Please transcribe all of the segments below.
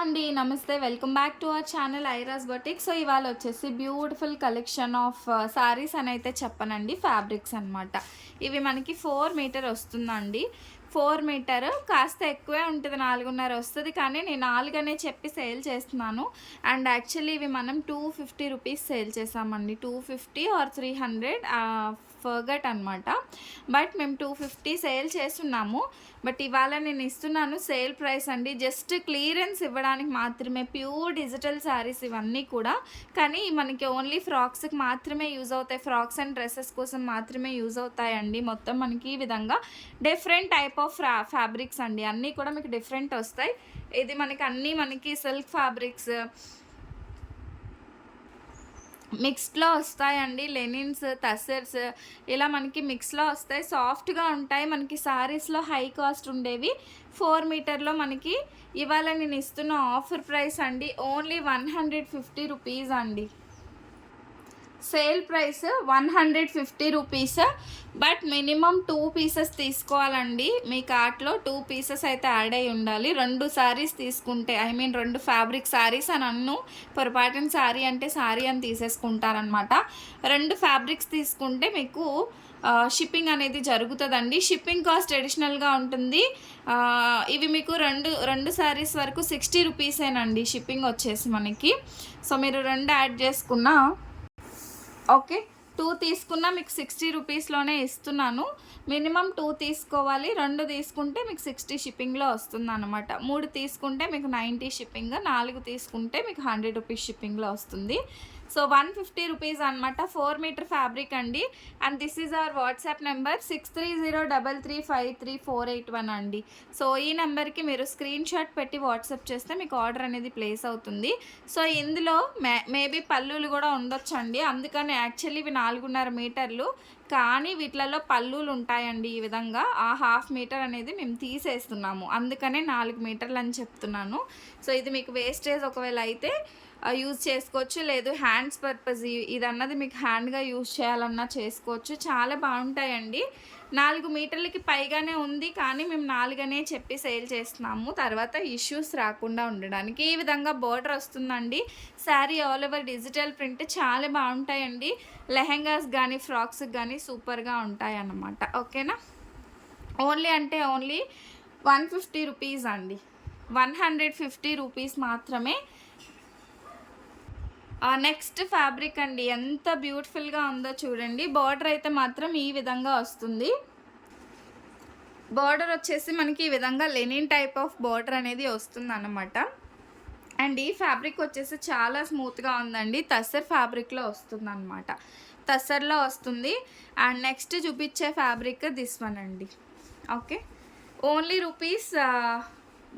అండి నమస్తే. Welcome back to our channel ఐరాస్ boutique so ఇవాళ వచ్చేసి బ్యూటిఫుల్ కలెక్షన్ ఆఫ్ సారీస్ అని అయితే చెప్పనండి ఫ్యాబ్రిక్స్ అన్నమాట. ఇవి మనకి ఫోర్ మీటర్ వస్తుందండి. ఫోర్ మీటర్ కాస్త ఎక్కువే ఉంటుంది నాలుగున్నర వస్తుంది. కానీ నేను నాలుగనే చెప్పి సేల్ చేస్తున్నాను. అండ్ యాక్చువల్లీ ఇవి మనం టూ ఫిఫ్టీ రూపీస్ సేల్ చేసామండి. Two fifty or three hundred forgot అనమాట బట్ మేము టూ ఫిఫ్టీ సేల్ చేస్తున్నాము. బట్ ఇవాళ నేను ఇస్తున్నాను సేల్ ప్రైస్ అండి. జస్ట్ క్లియరెన్స్ ఇవ్వడానికి మాత్రమే ప్యూర్ డిజిటల్ శారీస్ ఇవన్నీ కూడా. కానీ మనకి ఓన్లీ ఫ్రాక్స్కి మాత్రమే యూజ్ అవుతాయి. ఫ్రాక్స్ అండ్ డ్రెస్సెస్ కోసం మాత్రమే యూజ్ అవుతాయండి. మొత్తం మనకి ఈ విధంగా డిఫరెంట్ టైప్ ఆఫ్ ఫ్రా ఫ్యాబ్రిక్స్ అండి. అన్నీ కూడా మీకు డిఫరెంట్ వస్తాయి. ఇది మనకి అన్నీ మనకి సిల్క్ ఫ్యాబ్రిక్స్ మిక్స్డ్లో వస్తాయండి. లెనిన్స్ టసర్స్ ఇలా మనకి మిక్స్లో వస్తాయి. సాఫ్ట్గా ఉంటాయి. మనకి సారీస్లో హై కాస్ట్ ఉండేవి. ఫోర్ మీటర్లో మనకి ఇవాళ నేను ఇస్తున్న ఆఫర్ ప్రైస్ అండి. Only one hundred fifty rupees అండి. Sale price one hundred fifty rupees. But minimum two pieces తీసుకోవాలండి. మీ కార్ట్లో టూ పీసెస్ అయితే యాడ్ అయి ఉండాలి. రెండు శారీస్ తీసుకుంటే ఐ మీన్ రెండు ఫ్యాబ్రిక్ శారీస్ అని అన్ను. పొరపాటున శారీ అంటే శారీ అని తీసేసుకుంటారనమాట రెండు ఫ్యాబ్రిక్స్ తీసుకుంటే మీకు షిప్పింగ్ అనేది జరుగుతుందండి. షిప్పింగ్ కాస్ట్ అడిషనల్గా ఉంటుంది. ఇవి మీకు రెండు రెండు శారీస్ వరకు సిక్స్టీ రూపీసేనండి. షిప్పింగ్ వచ్చేసి మనకి. సో మీరు రెండు యాడ్ చేసుకున్న ఓకే. టూ తీసుకున్నా మీకు సిక్స్టీ రూపీస్లోనే ఇస్తున్నాను. మినిమం టూ తీసుకోవాలి. రెండు తీసుకుంటే మీకు సిక్స్టీ షిప్పింగ్లో వస్తుంది అనమాట మూడు తీసుకుంటే మీకు నైంటీ షిప్పింగ్ నాలుగు తీసుకుంటే మీకు హండ్రెడ్ రూపీస్ షిప్పింగ్లో వస్తుంది. సో వన్ ఫిఫ్టీ రూపీస్ అనమాట ఫోర్ మీటర్ ఫ్యాబ్రిక్ అండి. And this is our WhatsApp number six three zero double three five three four eight one అండి. సో ఈ నెంబర్కి మీరు స్క్రీన్ షాట్ పెట్టి వాట్సాప్ చేస్తే మీకు ఆర్డర్ అనేది ప్లేస్ అవుతుంది. సో ఇందులో మే మేబీ పల్లులు కూడా ఉండొచ్చండి. అందుకని యాక్చువల్లీ ఇవి నాలుగున్నర మీటర్లు కానీ వీటిలలో పల్లులు ఉంటాయండి ఈ విధంగా. ఆ హాఫ్ మీటర్ అనేది మేము తీసేస్తున్నాము. అందుకనే నాలుగు మీటర్లు అని చెప్తున్నాను. సో ఇది మీకు వేస్టేజ్ ఒకవేళ అయితే యూజ్ చేసుకోవచ్చు. లేదు హ్యాండ్స్ పర్పస్ ఇది అన్నది మీకు హ్యాండ్గా యూజ్ చేయాలన్నా చేసుకోవచ్చు. చాలా బాగుంటాయండి. నాలుగు మీటర్లకి పైగానే ఉంది కానీ మేము నాలుగనే చెప్పి సేల్ చేస్తున్నాము. తర్వాత ఇష్యూస్ రాకుండా ఉండడానికి ఈ విధంగా బోర్డర్ వస్తుందండి. Sari all over digital print చాలా బాగుంటాయండి. లెహెంగాస్ కానీ ఫ్రాక్స్కి కానీ సూపర్గా ఉంటాయి అన్నమాట ఓకేనా? ఓన్లీ అంటే ఓన్లీ వన్ ఫిఫ్టీ రూపీస్ అండి. వన్ హండ్రెడ్ ఫిఫ్టీ రూపీస్ మాత్రమే నెక్స్ట్ ఫ్యాబ్రిక్ అండి ఎంత బ్యూటిఫుల్గా ఉందో చూడండి. బార్డర్ అయితే మాత్రం ఈ విధంగా వస్తుంది. బార్డర్ వచ్చేసి మనకి ఈ విధంగా లెనిన్ టైప్ ఆఫ్ బార్డర్ అనేది వస్తుంది అన్నమాట అండ్ ఈ ఫ్యాబ్రిక్ వచ్చేసి చాలా స్మూత్గా ఉందండి. తస్సర్ ఫ్యాబ్రిక్లో వస్తుంది అనమాట తస్సర్లో వస్తుంది. అండ్ నెక్స్ట్ చూపించే ఫ్యాబ్రిక్ దిస్ వన్ అండి. Okay. Only rupees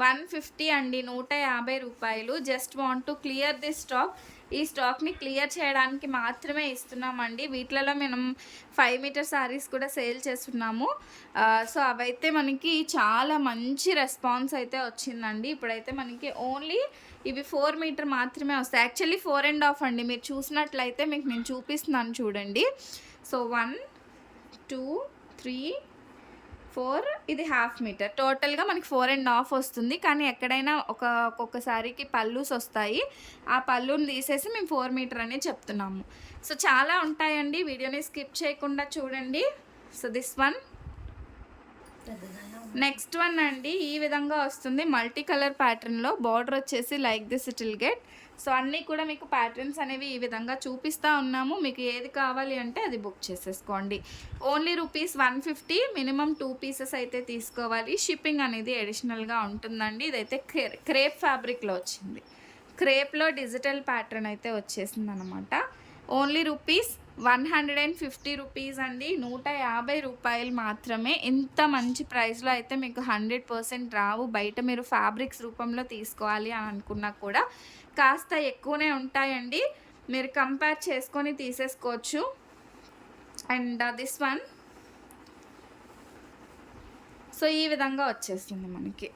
one fifty అండి. నూట యాభై రూపాయలు. Just want to clear the stock. ఈ స్టాక్ని క్లియర్ చేయడానికి మాత్రమే ఇస్తున్నామండి. వీటిలలో మనం ఫైవ్ మీటర్ శారీస్ కూడా సేల్ చేస్తున్నాము. సో అవైతే మనకి చాలా మంచి రెస్పాన్స్ అయితే వచ్చిందండి. ఇప్పుడైతే మనకి ఓన్లీ ఇవి ఫోర్ మీటర్ మాత్రమే వస్తాయి. యాక్చువల్లీ ఫోర్ అండ్ హాఫ్ అండి. మీరు చూసినట్లయితే మీకు నేను చూపిస్తున్నాను చూడండి. So one two three four ఇది హాఫ్ మీటర్. టోటల్గా మనకి ఫోర్ అండ్ హాఫ్ వస్తుంది. కానీ ఎక్కడైనా ఒక ఒక్కొక్కసారికి పల్లూస్ వస్తాయి. ఆ పళ్ళుని తీసేసి మేము ఫోర్ మీటర్ అనే చెప్తున్నాము. సో చాలా ఉంటాయండి. వీడియోని స్కిప్ చేయకుండా చూడండి. So this one. Next one అండి. ఈ విధంగా వస్తుంది. మల్టీ కలర్ ప్యాటర్న్లో బార్డర్ వచ్చేసి like this it will get. So అన్నీ కూడా మీకు ప్యాటర్న్స్ అనేవి ఈ విధంగా చూపిస్తూ ఉన్నాము. మీకు ఏది కావాలి అంటే అది బుక్ చేసేసుకోండి. Only rupees one fifty minimum two pieces అయితే తీసుకోవాలి. షిప్పింగ్ అనేది అడిషనల్గా ఉంటుందండి. ఇదైతే క్రే- క్రేప్ ఫ్యాబ్రిక్లో వచ్చింది. క్రేప్లో డిజిటల్ ప్యాటర్న్ అయితే వచ్చేసింది అనమాట only rupees one hundred and fifty rupees అండి. నూట యాభై రూపాయలు మాత్రమే. ఇంత మంచి ప్రైస్లో అయితే మీకు హండ్రెడ్ పర్సెంట్ రావు. బయట మీరు ఫ్యాబ్రిక్స్ రూపంలో తీసుకోవాలి అని అనుకున్నా కూడా కాస్త ఎక్కువనే ఉంటాయండి. మీరు కంపేర్ చేసుకొని తీసేసుకోవచ్చు. And this one. సో ఈ విధంగా వచ్చేస్తుంది మనకి.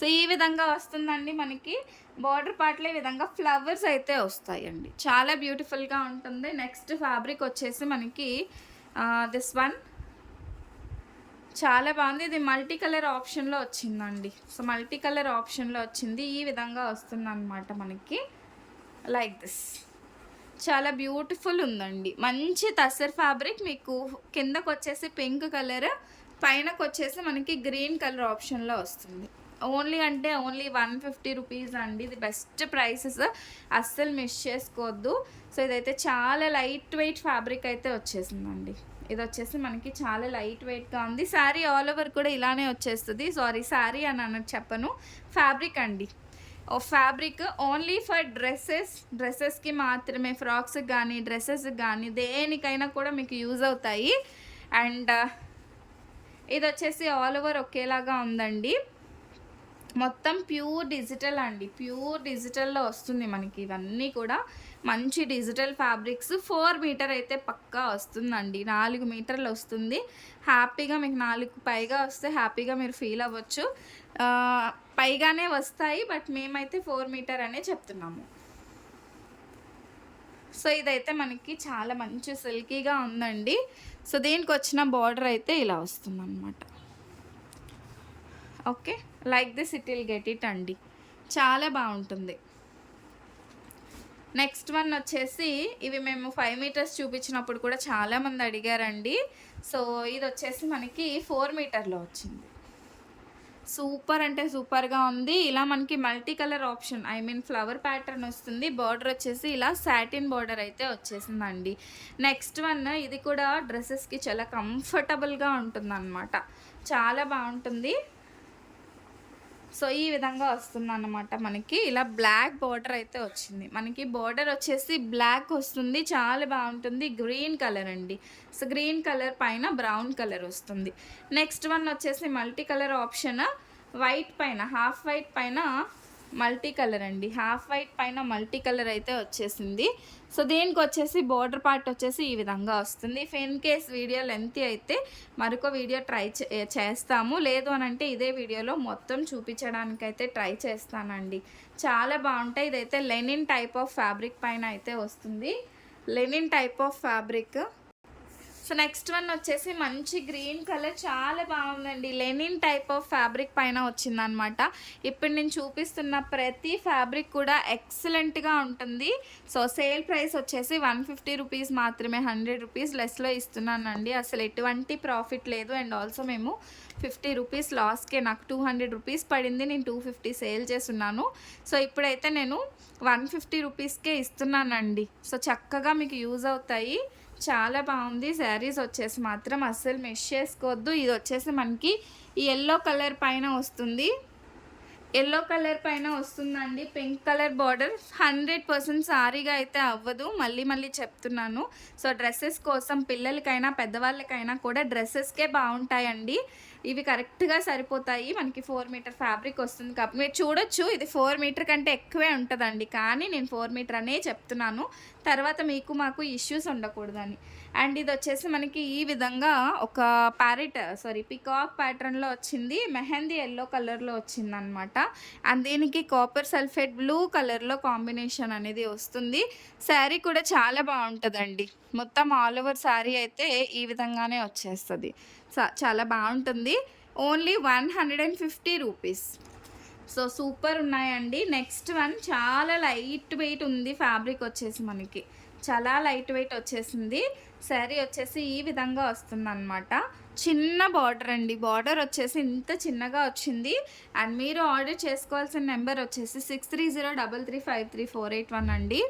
సో ఈ విధంగా వస్తుందండి మనకి. బార్డర్ పార్ట్లో ఈ విధంగా ఫ్లవర్స్ అయితే వస్తాయండి. చాలా బ్యూటిఫుల్గా ఉంటుంది. నెక్స్ట్ ఫ్యాబ్రిక్ వచ్చేసి మనకి దిస్ వన్ చాలా బాగుంది. ఇది మల్టీ కలర్ ఆప్షన్లో వచ్చిందండి. సో మల్టీ కలర్ ఆప్షన్లో వచ్చింది. ఈ విధంగా వస్తుంది అనమాట మనకి. లైక్ దిస్ చాలా బ్యూటిఫుల్ ఉందండి. మంచి తసర్ ఫ్యాబ్రిక్ మీకు కిందకు వచ్చేసి పింక్ కలర్ పైనకు వచ్చేసి మనకి గ్రీన్ కలర్ ఆప్షన్లో వస్తుంది. ఓన్లీ అంటే ఓన్లీ వన్ ఫిఫ్టీ రూపీస్ అండి. ఇది బెస్ట్ ప్రైసెస్. అస్సలు మిస్ చేసుకోవద్దు. సో ఇదైతే చాలా లైట్ వెయిట్ ఫ్యాబ్రిక్ అయితే వచ్చేసిందండి. ఇది వచ్చేసి మనకి చాలా లైట్ వెయిట్గా ఉంది. శారీ ఆల్ ఓవర్ కూడా ఇలానే వచ్చేస్తుంది. సారీ శారీ అని అన్నట్టు చెప్పను. ఫ్యాబ్రిక్ అండి. ఓ ఫ్యాబ్రిక్ ఓన్లీ ఫర్ డ్రెస్సెస్. డ్రెస్సెస్కి మాత్రమే ఫ్రాక్స్కి కానీ డ్రెస్సెస్కి కానీ దేనికైనా కూడా మీకు యూజ్ అవుతాయి. అండ్ ఇది వచ్చేసి ఆల్ ఓవర్ ఒకేలాగా ఉందండి. మొత్తం ప్యూర్ డిజిటల్ అండి. ప్యూర్ డిజిటల్లో వస్తుంది మనకి ఇవన్నీ కూడా. మంచి డిజిటల్ ఫ్యాబ్రిక్స్. ఫోర్ మీటర్ అయితే పక్కా వస్తుందండి. నాలుగు మీటర్లు వస్తుంది. హ్యాపీగా మీకు నాలుగు పైగా వస్తే హ్యాపీగా మీరు ఫీల్ అవ్వచ్చు. పైగానే వస్తాయి బట్ మేమైతే ఫోర్ మీటర్ అనే చెప్తున్నాము. సో ఇదైతే మనకి చాలా మంచి సిల్కీగా ఉందండి. సో దీనికి వచ్చిన బార్డర్ అయితే ఇలా వస్తుంది okay? Like this it will get it అండి. చాలా బాగుంటుంది. నెక్స్ట్ వన్ వచ్చేసి ఇవి మేము ఫైవ్ మీటర్స్ చూపించినప్పుడు కూడా చాలామంది అడిగారండి. సో ఇది వచ్చేసి మనకి ఫోర్ మీటర్లో వచ్చింది. సూపర్ అంటే సూపర్గా ఉంది. ఇలా మనకి multi colour option I mean flower pattern వస్తుంది. బార్డర్ వచ్చేసి ఇలా సాటిన్ బార్డర్ అయితే వచ్చేసిందండి. నెక్స్ట్ వన్ ఇది కూడా డ్రెస్సెస్కి చాలా కంఫర్టబుల్గా ఉంటుంది అనమాట చాలా బాగుంటుంది. సో ఈ విధంగా వస్తుంది అన్నమాట మనకి. ఇలా బ్లాక్ బార్డర్ అయితే వచ్చింది. మనకి బార్డర్ వచ్చేసి బ్లాక్ వస్తుంది. చాలా బాగుంటుంది. గ్రీన్ కలర్ అండి. సో గ్రీన్ కలర్ పైన బ్రౌన్ కలర్ వస్తుంది. నెక్స్ట్ వన్ వచ్చేసి మల్టీ కలర్ ఆప్షన్ వైట్ పైన హాఫ్ వైట్ పైన మల్టీ కలర్ అండి. హాఫ్ వైట్ పైన మల్టీ కలర్ అయితే వచ్చేసింది. సో దీనికి వచ్చేసి బోర్డర్ పార్ట్ వచ్చేసి ఈ విధంగా వస్తుంది. ఫెన్ కేస్ వీడియో లెంత్ అయితే మరొక వీడియో ట్రై చే- చేస్తాము. లేదు అని అంటే ఇదే వీడియోలో మొత్తం చూపించడానికి అయితే ట్రై చేస్తానండి. చాలా బాగుంటాయి. ఇదైతే లెనిన్ టైప్ ఆఫ్ ఫ్యాబ్రిక్ పైన అయితే వస్తుంది. Linen type of fabric so next one వచ్చేసి మంచి గ్రీన్ కలర్ చాలా బాగుందండి. లెనిన్ టైప్ ఆఫ్ ఫ్యాబ్రిక్ పైన వచ్చిందనమాట. ఇప్పుడు నేను చూపిస్తున్న ప్రతి ఫ్యాబ్రిక్ కూడా ఎక్సలెంట్గా ఉంటుంది. సో సేల్ ప్రైస్ వచ్చేసి వన్ ఫిఫ్టీ రూపీస్ మాత్రమే హండ్రెడ్ రూపీస్ లెస్లో ఇస్తున్నానండి. అసలు ఎటువంటి ప్రాఫిట్ లేదు. అండ్ ఆల్సో మేము ఫిఫ్టీ రూపీస్ లాస్కే నాకు టూ హండ్రెడ్ రూపీస్ పడింది. నేను టూ ఫిఫ్టీ సేల్ చేస్తున్నాను. సో ఇప్పుడైతే నేను వన్ ఫిఫ్టీ రూపీస్కే ఇస్తున్నానండి. సో చక్కగా మీకు యూజ్ అవుతాయి. చాలా బాగుంది. శారీస్ వచ్చేసి మాత్రం అస్సలు మిస్ చేసుకోవద్దు. ఇది వచ్చేసి మనకి ఎల్లో కలర్ పైన వస్తుంది. ఎల్లో కలర్ పైన వస్తుందండి. Pink colour border hundred percent సారీగా అయితే అవ్వదు. మళ్ళీ మళ్ళీ చెప్తున్నాను. సో డ్రెస్సెస్ కోసం పిల్లలకైనా పెద్దవాళ్ళకైనా కూడా డ్రెస్సెస్కే బాగుంటాయండి. ఇవి కరెక్ట్గా సరిపోతాయి. మనకి ఫోర్ మీటర్ ఫ్యాబ్రిక్ వస్తుంది కాబట్టి మీరు చూడొచ్చు ఇది ఫోర్ మీటర్ కంటే ఎక్కువే ఉంటుందండి. కానీ నేను ఫోర్ మీటర్ అనే చెప్తున్నాను. తర్వాత మీకు మాకు ఇష్యూస్ ఉండకూడదని. అండ్ ఇది వచ్చేసి మనకి ఈ విధంగా ఒక ప్యారెట్ సారీ పికాక్ ప్యాటర్న్లో వచ్చింది. మెహందీ ఎల్లో కలర్లో వచ్చింది అనమాట అండ్ దీనికి కాపర్ సల్ఫేట్ బ్లూ కలర్లో కాంబినేషన్ అనేది వస్తుంది. శారీ కూడా చాలా బాగుంటుందండి. మొత్తం ఆల్ ఓవర్ శారీ అయితే ఈ విధంగానే వచ్చేస్తుంది. చాలా బాగుంటుంది. Only one hundred and fifty rupees. So super ఉన్నాయండి. నెక్స్ట్ వన్ చాలా లైట్ వెయిట్ ఉంది ఫ్యాబ్రిక్ వచ్చేసి మనకి. చాలా లైట్ వెయిట్ వచ్చేసింది. శారీ వచ్చేసి ఈ విధంగా వస్తుందన్నమాట. చిన్న బార్డర్ అండి. బార్డర్ వచ్చేసి ఇంత చిన్నగా వచ్చింది. అండ్ మీరు ఆర్డర్ చేసుకోవాల్సిన నెంబర్ వచ్చేసి six three zero double three five three four eight one అండి.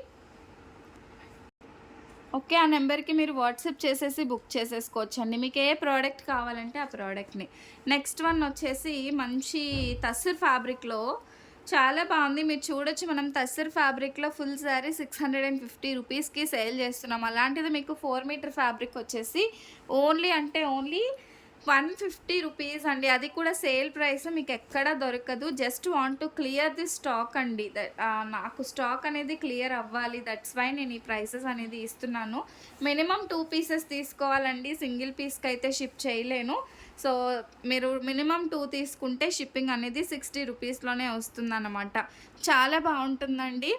ఓకే ఆ నెంబర్కి మీరు వాట్సాప్ చేసేసి బుక్ చేసేసుకోవచ్చండి. మీకు ఏ ప్రోడక్ట్ కావాలంటే ఆ ప్రోడక్ట్ని. నెక్స్ట్ వన్ వచ్చేసి మంచి తస్సర్ ఫ్యాబ్రిక్లో చాలా బాగుంది. మీరు చూడొచ్చు మనం తస్సర్ ఫ్యాబ్రిక్లో full sari six hundred and fifty రూపీస్కి సేల్ చేస్తున్నాం. అలాంటిది మీకు ఫోర్ మీటర్ ఫ్యాబ్రిక్ వచ్చేసి ఓన్లీ అంటే ఓన్లీ వన్ ఫిఫ్టీ రూపీస్ అండి. అది కూడా సేల్ ప్రైస్ మీకు ఎక్కడ దొరకదు. Just want to clear the stock అండి. నాకు స్టాక్ అనేది క్లియర్ అవ్వాలి. దట్స్ వై నేను ఈ ప్రైసెస్ అనేది ఇస్తున్నాను. మినిమం టూ పీసెస్ తీసుకోవాలండి. సింగిల్ పీస్కి అయితే షిప్ చేయలేను. సో మీరు మినిమం టూ తీసుకుంటే షిప్పింగ్ అనేది సిక్స్టీ రూపీస్లోనే వస్తుందన్నమాట. చాలా బాగుంటుందండి.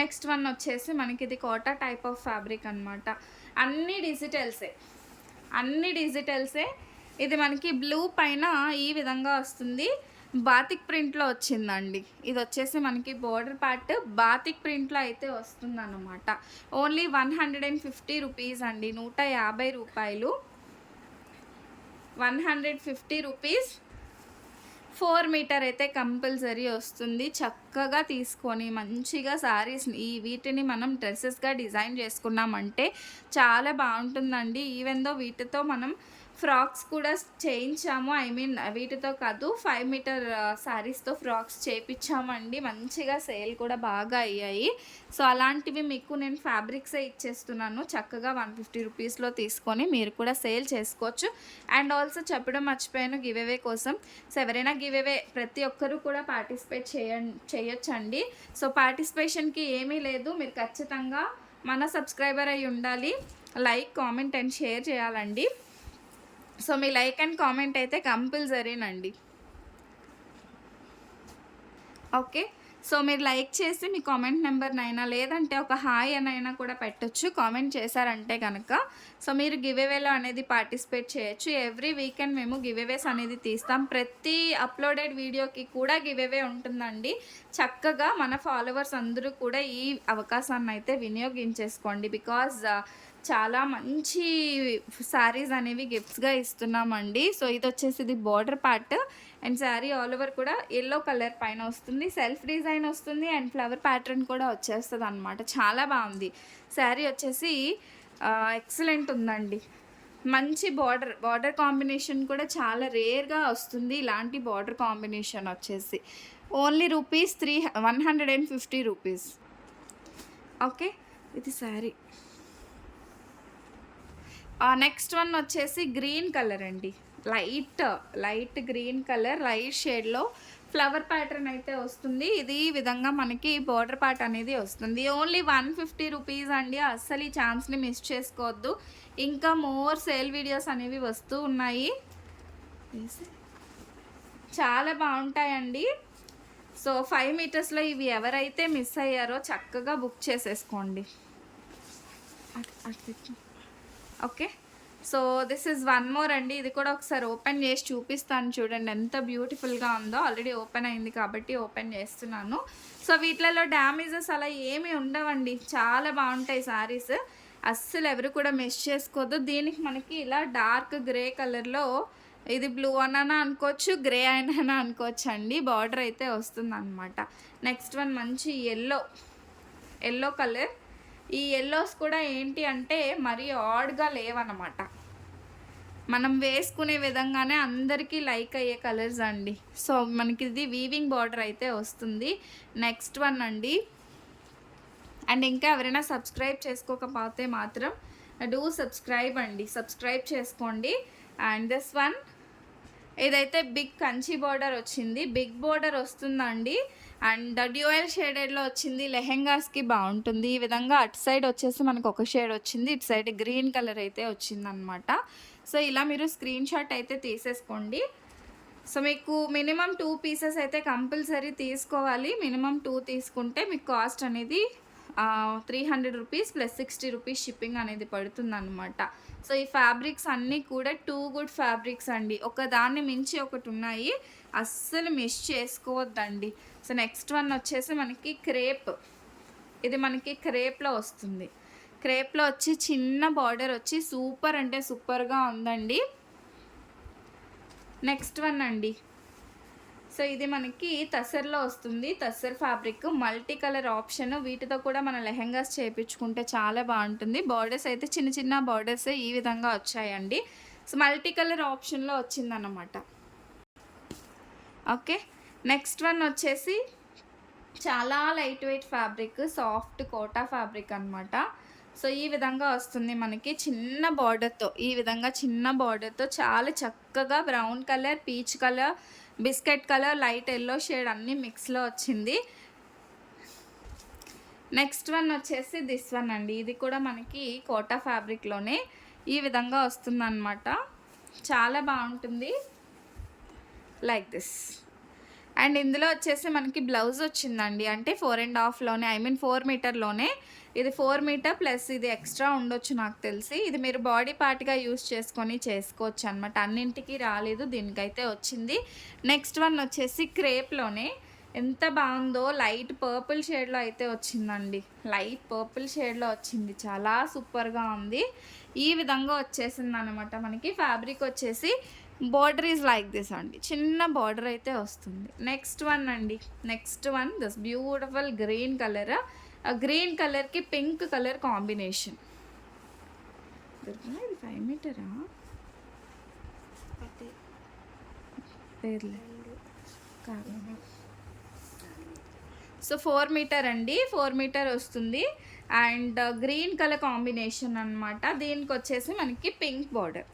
నెక్స్ట్ వన్ వచ్చేసి మనకి ఇది కోటా టైప్ ఆఫ్ ఫ్యాబ్రిక్ అనమాట అన్ని డిజిటల్సే. అన్ని డిజిటల్సే. ఇది మనకి బ్లూ పైన ఈ విధంగా వస్తుంది. బాతిక్ ప్రింట్లో వచ్చిందండి. ఇది వచ్చేసి మనకి బోర్డర్ పార్ట్. బాతిక్ ప్రింట్లో అయితే వస్తుందన్నమాట. Only one hundred and fifty rupees అండి. నూట యాభై రూపాయలు. One hundred fifty rupees. Four meter అయితే కంపల్సరీ వస్తుంది. చక్కగా తీసుకొని మంచిగా శారీస్ ఈ వీటిని మనం డ్రెస్సెస్గా డిజైన్ చేసుకున్నామంటే చాలా బాగుంటుందండి. ఈవెన్ దో వీటితో మనం ఫ్రాక్స్ కూడా చేయించాము. ఐ మీన్ వీటితో కాదు ఫైవ్ మీటర్ శారీస్తో ఫ్రాక్స్ చేయించామండి. మంచిగా సేల్ కూడా బాగా అయ్యాయి. సో అలాంటివి మీకు నేను ఫ్యాబ్రిక్సే ఇచ్చేస్తున్నాను. చక్కగా వన్ ఫిఫ్టీ రూపీస్లో తీసుకొని మీరు కూడా సేల్ చేసుకోవచ్చు. అండ్ ఆల్సో చెప్పడం మర్చిపోయాను గివ్ అవే కోసం. సో ఎవరైనా గివ్ అవే ప్రతి ఒక్కరూ కూడా పార్టిసిపేట్ చేయ చేయొచ్చండి. సో పార్టిసిపేషన్కి ఏమీ లేదు. మీరు ఖచ్చితంగా మన సబ్స్క్రైబర్ అయి ఉండాలి. లైక్ కామెంట్ అండ్ షేర్ చేయాలండి. సో మీ లైక్ అండ్ కామెంట్ అయితే కంపల్సరీనండి. ఓకే? సో మీరు లైక్ చేసి మీ కామెంట్ నెంబర్నైనా లేదంటే ఒక హాయ్ అనైనా కూడా పెట్టచ్చు. కామెంట్ చేశారంటే కనుక సో మీరు గివేవేలో అనేది పార్టిసిపేట్ చేయొచ్చు. ఎవ్రీ వీకెండ్ మేము గివేవేస్ అనేది తీస్తాం. ప్రతి అప్లోడెడ్ వీడియోకి కూడా గివేవే ఉంటుందండి. చక్కగా మన ఫాలోవర్స్ అందరూ కూడా ఈ అవకాశాన్ని అయితే వినియోగించేసుకోండి. బికాజ్ చాలా మంచి శారీస్ అనేవి గిఫ్ట్స్గా ఇస్తున్నామండి. సో ఇది వచ్చేసి ఇది border part and sari all over కూడా ఎల్లో కలర్ పైన వస్తుంది. సెల్ఫ్ డిజైన్ వస్తుంది. అండ్ ఫ్లవర్ ప్యాటర్న్ కూడా వచ్చేస్తుంది అనమాట చాలా బాగుంది. శారీ వచ్చేసి ఎక్సలెంట్ ఉందండి. మంచి బార్డర్ బార్డర్ కాంబినేషన్ కూడా చాలా రేర్గా వస్తుంది. ఇలాంటి బార్డర్ కాంబినేషన్ వచ్చేసి. Only rupees three one hundred and fifty rupees okay ఇది శారీ నెక్స్ట్ వన్ వచ్చేసి గ్రీన్ కలర్ అండి. Light light green colour light షేడ్లో ఫ్లవర్ ప్యాటర్న్ అయితే వస్తుంది. ఇది ఈ విధంగా మనకి బార్డర్ పార్ట్ అనేది వస్తుంది. ఓన్లీ వన్ ఫిఫ్టీ రూపీస్ అండి. అస్సలు ఈ ఛాన్స్ని మిస్ చేసుకోవద్దు. ఇంకా మోర్ సేల్ వీడియోస్ అనేవి వస్తూ ఉన్నాయి. చాలా బాగుంటాయండి. సో ఫైవ్ మీటర్స్లో ఇవి ఎవరైతే మిస్ అయ్యారో చక్కగా బుక్ చేసేసుకోండి. అటు- అటు okay so this is one more అండి. ఇది కూడా ఒకసారి ఓపెన్ చేసి చూపిస్తాను చూడండి. ఎంత బ్యూటిఫుల్గా ఉందో. ఆల్రెడీ ఓపెన్ అయింది కాబట్టి ఓపెన్ చేస్తున్నాను. సో వీటిలలో డ్యామేజెస్ అలా ఏమి ఉండవండి. చాలా బాగుంటాయి సారీస్ అస్సలు ఎవరు కూడా మిస్ చేసుకోవద్దు దీనికి మనకి ఇలా డార్క్ గ్రే కలర్లో ఇది బ్లూ అన్నా అనుకోవచ్చు గ్రే అయినా అనుకోవచ్చు అండి. బార్డర్ అయితే వస్తుంది అనమాట నెక్స్ట్ వన్ మంచి ఎల్లో ఎల్లో కలర్ ఈ ఎల్లోస్ కూడా ఏంటి అంటే మరీ ఆడ్గా లేవన్నమాట. మనం వేసుకునే విధంగానే అందరికీ లైక్ అయ్యే కలర్స్ అండి. సో మనకి ఇది వీవింగ్ బార్డర్ అయితే వస్తుంది. నెక్స్ట్ వన్ అండి. అండ్ ఇంకా ఎవరైనా సబ్స్క్రైబ్ చేసుకోకపోతే మాత్రం డూ సబ్స్క్రైబ్ అండి. సబ్స్క్రైబ్ చేసుకోండి. అండ్ దిస్ వన్ ఇదైతే బిగ్ కంచి బార్డర్ వచ్చింది. బిగ్ బార్డర్ వస్తుందండి. అండ్ డ్యూయల్ షేడెడ్లో వచ్చింది లెహెంగాస్కి బాగుంటుంది. ఈ విధంగా అటు సైడ్ వచ్చేసి మనకు ఒక షేడ్ వచ్చింది ఇటు సైడ్ గ్రీన్ కలర్ అయితే వచ్చింది అనమాట సో ఇలా మీరు స్క్రీన్ షాట్ అయితే తీసేసుకోండి. సో మీకు మినిమం టూ పీసెస్ అయితే కంపల్సరీ తీసుకోవాలి. మినిమం టూ తీసుకుంటే మీకు కాస్ట్ అనేది three hundred rupees plus sixty rupees shipping అనేది పడుతుందన్నమాట. సో ఈ ఫ్యాబ్రిక్స్ అన్నీ కూడా టూ గుడ్ ఫ్యాబ్రిక్స్ అండి. ఒక దాన్ని మించి ఒకటి ఉన్నాయి. అస్సలు మిస్ చేసుకోవద్దండి. సో నెక్స్ట్ వన్ వచ్చేసి మనకి క్రేప్. ఇది మనకి క్రేప్లో వస్తుంది. క్రేప్లో వచ్చి చిన్న బార్డర్ వచ్చి సూపర్ అంటే సూపర్గా ఉందండి. నెక్స్ట్ వన్ అండి. సో ఇది మనకి తసర్లో వస్తుంది. Tussar fabric multi colour option. వీటితో కూడా మనం లెహెంగాస్ చేయించుకుంటే చాలా బాగుంటుంది. బార్డర్స్ అయితే చిన్న చిన్న బార్డర్స్ ఈ విధంగా వచ్చాయండి. సో మల్టీ కలర్ ఆప్షన్లో వచ్చిందన్నమాట. ఓకే. నెక్స్ట్ వన్ వచ్చేసి చాలా light weight fabric soft Kota fabric అన్నమాట. సో ఈ విధంగా వస్తుంది మనకి చిన్న బార్డర్తో ఈ విధంగా చిన్న బార్డర్తో చాలా చక్కగా brown colour peach colour biscuit colour light yellow shade అన్నీ మిక్స్లో వచ్చింది. నెక్స్ట్ వన్ వచ్చేసి దిస్ వన్ అండి. ఇది కూడా మనకి కోటా ఫ్యాబ్రిక్లోనే ఈ విధంగా వస్తుందన్నమాట. చాలా బాగుంటుంది. లైక్ దిస్ అండ్ ఇందులో వచ్చేసి మనకి బ్లౌజ్ వచ్చిందండి. అంటే ఫోర్ అండ్ హాఫ్లోనే ఐ మీన్ ఫోర్ మీటర్లోనే ఇది ఫోర్ మీటర్ ప్లస్ ఇది ఎక్స్ట్రా ఉండొచ్చు నాకు తెలిసి. ఇది మీరు బాడీ పార్ట్గా యూస్ చేసుకొని చేసుకోవచ్చు అనమాట అన్నింటికి రాలేదు దీనికైతే వచ్చింది. నెక్స్ట్ వన్ వచ్చేసి క్రేప్లోనే ఎంత బాగుందో లైట్ పర్పుల్ షేడ్లో అయితే వచ్చిందండి. లైట్ పర్పుల్ షేడ్లో వచ్చింది. చాలా సూపర్గా ఉంది. ఈ విధంగా వచ్చేసింది అనమాట మనకి. ఫ్యాబ్రిక్ వచ్చేసి బార్డర్ ఈజ్ లైక్ దిస్ అండి. చిన్న బార్డర్ అయితే వస్తుంది. నెక్స్ట్ వన్ అండి. Next one this beautiful green colour green కలర్కి పింక్ కలర్ కాంబినేషన్ ఇది ఫైవ్ మీటరా పేర్లే. కాదు. సో ఫోర్ మీటర్ అండి. ఫోర్ మీటర్ వస్తుంది. అండ్ గ్రీన్ కలర్ కాంబినేషన్ అనమాట దీనికి వచ్చేసి మనకి పింక్ బార్డర్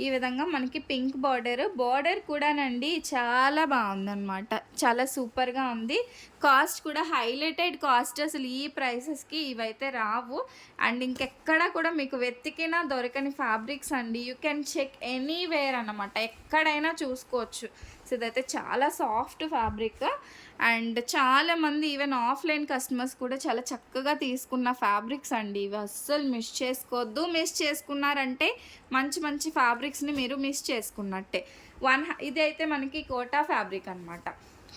ఈ విధంగా మనకి పింక్ బార్డర్. బార్డర్ కూడానండి చాలా బాగుందన్నమాట. చాలా సూపర్గా ఉంది. కాస్ట్ కూడా హైలైటెడ్ కాస్ట్ అసలు ఈ ప్రైసెస్కి ఇవైతే రావు. అండ్ ఇంకెక్కడ కూడా మీకు వెతికినా దొరకని ఫ్యాబ్రిక్స్ అండి. యూ కెన్ చెక్ ఎనీవేర్ అన్నమాట. ఎక్కడైనా చూసుకోవచ్చు. సో ఇదైతే చాలా సాఫ్ట్ ఫ్యాబ్రిక్. అండ్ చాలామంది ఈవెన్ ఆఫ్లైన్ కస్టమర్స్ కూడా చాలా చక్కగా తీసుకున్న ఫ్యాబ్రిక్స్ అండి. ఇవి అస్సలు మిస్ చేసుకోవద్దు. మిస్ చేసుకున్నారంటే మంచి మంచి ఫ్యాబ్రిక్స్ని మీరు మిస్ చేసుకున్నట్టే. వన్ ఇది అయితే మనకి కోటా ఫ్యాబ్రిక్ అనమాట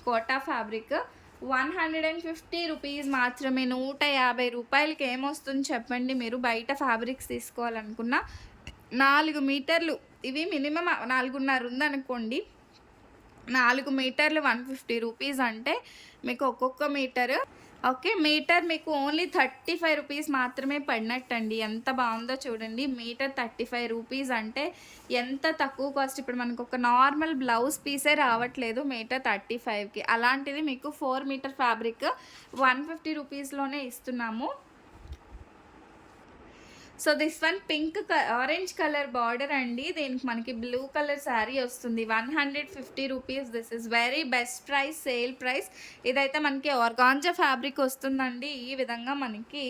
Kota fabric one hundred and fifty rupees మాత్రమే. నూట యాభై రూపాయలకి ఏమొస్తుంది చెప్పండి? మీరు బయట ఫ్యాబ్రిక్స్ తీసుకోవాలనుకున్న నాలుగు మీటర్లు. ఇవి మినిమం నాలుగున్నర ఉందనుకోండి. నాలుగు మీటర్లు వన్ ఫిఫ్టీ రూపీస్ అంటే మీకు ఒక్కొక్క మీటర్. ఓకే మీటర్ మీకు ఓన్లీ థర్టీ ఫైవ్ రూపీస్ మాత్రమే పడినట్టండి. ఎంత బాగుందో చూడండి. మీటర్ థర్టీ ఫైవ్ రూపీస్ అంటే ఎంత తక్కువ కాస్ట్? ఇప్పుడు మనకు ఒక నార్మల్ బ్లౌజ్ పీసే రావట్లేదు మీటర్ థర్టీ ఫైవ్కి. అలాంటిది మీకు four meter fabric one fifty రూపీస్లోనే ఇస్తున్నాము. So this one pink orange colour border అండి. దీనికి మనకి బ్లూ కలర్ శారీ వస్తుంది. One hundred fifty rupees this is very best price sale price. ఇదైతే మనకి ఆర్గాంజా ఫ్యాబ్రిక్ వస్తుందండి. ఈ విధంగా మనకి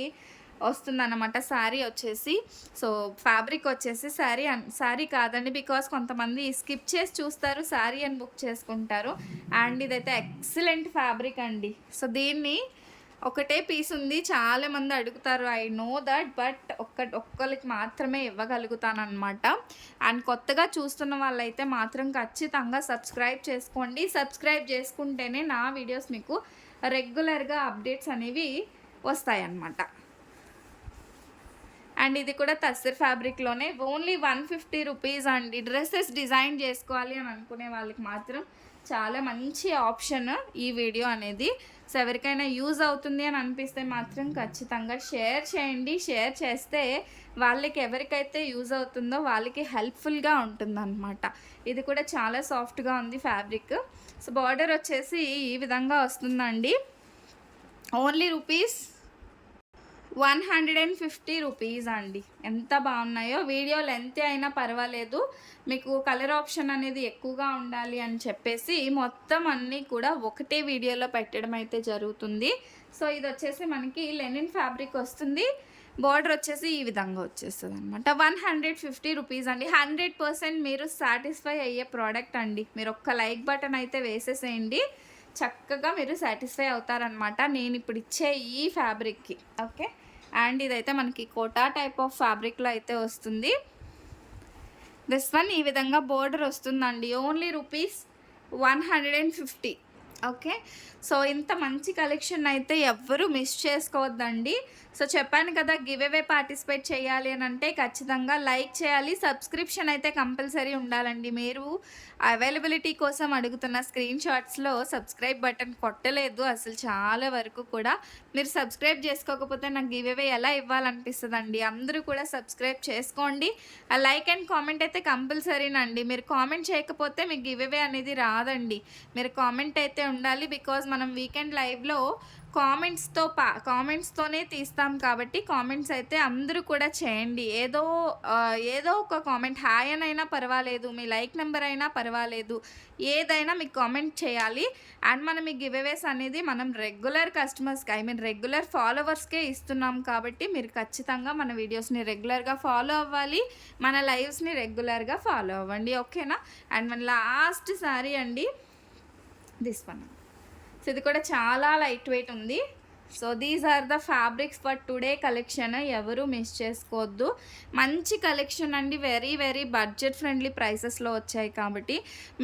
వస్తుందన్నమాట శారీ వచ్చేసి. సో ఫ్యాబ్రిక్ వచ్చేసి శారీ శారీ కాదండి. బికాస్ కొంతమంది స్కిప్ చేసి చూస్తారు శారీ అని బుక్ చేసుకుంటారు. అండ్ ఇదైతే ఎక్సలెంట్ ఫ్యాబ్రిక్ అండి. సో దీన్ని ఒకటే పీస్ ఉంది. చాలా మంది అడుగుతారు ఐ నో దట్ బట్ ఒక్క ఒక్కరికి మాత్రమే ఇవ్వగలుగుతాను అండ్ కొత్తగా చూస్తున్న వాళ్ళైతే మాత్రం ఖచ్చితంగా సబ్స్క్రైబ్ చేసుకోండి. సబ్స్క్రైబ్ చేసుకుంటేనే నా వీడియోస్ మీకు రెగ్యులర్గా అప్డేట్స్ అనేవి వస్తాయన్నమాట. అండ్ ఇది కూడా తస్సర్ ఫ్యాబ్రిక్లోనే. ఓన్లీ వన్ ఫిఫ్టీ రూపీస్ అండి. డ్రెస్సెస్ డిజైన్ చేసుకోవాలి అని అనుకునే వాళ్ళకి మాత్రం చాలా మంచి ఆప్షన్ ఈ వీడియో అనేది. సో ఎవరికైనా యూజ్ అవుతుంది అని అనిపిస్తే మాత్రం ఖచ్చితంగా షేర్ చేయండి. షేర్ చేస్తే వాళ్ళకి ఎవరికైతే యూజ్ అవుతుందో వాళ్ళకి హెల్ప్ఫుల్గా ఉంటుందన్నమాట. ఇది కూడా చాలా సాఫ్ట్గా ఉంది ఫ్యాబ్రిక్. సో బార్డర్ వచ్చేసి ఈ విధంగా వస్తుందండి. Only rupees one hundred and fifty rupees అండి. ఎంత బాగున్నాయో వీడియో లెంత్ అయినా పర్వాలేదు. మీకు కలర్ ఆప్షన్ అనేది ఎక్కువగా ఉండాలి అని చెప్పేసి మొత్తం అన్నీ కూడా ఒకటే వీడియోలో పెట్టడం అయితే జరుగుతుంది. సో ఇది వచ్చేసి మనకి లెనిన్ ఫ్యాబ్రిక్ వస్తుంది. బార్డర్ వచ్చేసి ఈ విధంగా వచ్చేస్తుంది అనమాట వన్ హండ్రెడ్ ఫిఫ్టీ రూపీస్ అండి. హండ్రెడ్ పర్సెంట్ మీరు సాటిస్ఫై అయ్యే ప్రోడక్ట్ అండి. మీరు ఒక్క లైక్ బటన్ అయితే వేసేసేయండి. చక్కగా మీరు సాటిస్ఫై అవుతారనమాట నేను ఇప్పుడు ఇచ్చే ఈ ఫ్యాబ్రిక్కి. ఓకే? అండ్ ఇదైతే మనకి కోటా టైప్ ఆఫ్ ఫ్యాబ్రిక్లో అయితే వస్తుంది. దిస్ వన్ ఈ విధంగా బోర్డర్ వస్తుందండి. Only rupees one hundred and fifty okay? So ఇంత మంచి కలెక్షన్ అయితే ఎవ్వరూ మిస్ చేసుకోవద్దండి. సో చెప్పాను కదా గివ్ అవే పార్టిసిపేట్ చేయాలి అని అంటే ఖచ్చితంగా లైక్ చేయాలి. సబ్స్క్రిప్షన్ అయితే కంపల్సరీ ఉండాలండి. మీరు అవైలబిలిటీ కోసం అడుగుతున్న స్క్రీన్ షాట్స్లో సబ్స్క్రైబ్ బటన్ కొట్టలేదు అసలు చాలా వరకు కూడా. మీరు సబ్స్క్రైబ్ చేసుకోకపోతే నాకు గివ్ అవే ఎలా ఇవ్వాలనిపిస్తుందండి? అందరూ కూడా సబ్స్క్రైబ్ చేసుకోండి. ఆ లైక్ అండ్ కామెంట్ అయితే కంపల్సరీనండి. మీరు కామెంట్ చేయకపోతే మీకు గివ్ అవే అనేది రాదండి. మీరు కామెంట్ అయితే ఉండాలి బికాజ్ మనం వీకెండ్ లైవ్లో కామెంట్స్తో పా కామెంట్స్తోనే తీస్తాం కాబట్టి కామెంట్స్ అయితే అందరూ కూడా చేయండి. ఏదో ఏదో ఒక కామెంట్ హాయ్ అయినా పర్వాలేదు మీ లైక్ నెంబర్ అయినా పర్వాలేదు ఏదైనా మీకు కామెంట్ చేయాలి. అండ్ మనం ఈ గివ్అవేస్ అనేది మనం రెగ్యులర్ కస్టమర్స్కి ఐ మీన్ రెగ్యులర్ ఫాలోవర్స్కే ఇస్తున్నాం కాబట్టి మీరు ఖచ్చితంగా మన వీడియోస్ని రెగ్యులర్గా ఫాలో అవ్వాలి. మన లైవ్స్ని రెగ్యులర్గా ఫాలో అవ్వండి ఓకేనా అండ్ మన లాస్ట్ సారీ అండి. This one. సో ఇది కూడా చాలా లైట్ వెయిట్ ఉంది. So these are the fabrics for today collection. ఎవరు మిస్ చేసుకోవద్దు. మంచి కలెక్షన్ అండి. వెరీ వెరీ బడ్జెట్ ఫ్రెండ్లీ ప్రైసెస్లో వచ్చాయి కాబట్టి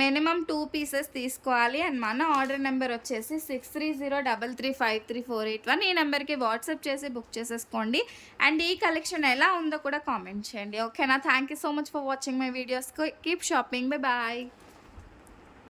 మినిమం టూ పీసెస్ తీసుకోవాలి. అండ్ మన ఆర్డర్ నెంబర్ వచ్చేసి six three zero double three five three four eight one. ఈ నెంబర్కి వాట్సాప్ చేసి బుక్ చేసేసుకోండి. అండ్ ఈ కలెక్షన్ ఎలా ఉందో కూడా కామెంట్ చేయండి. ఓకేనా? Thank you so much for watching my videos. Keep shopping. Bye bye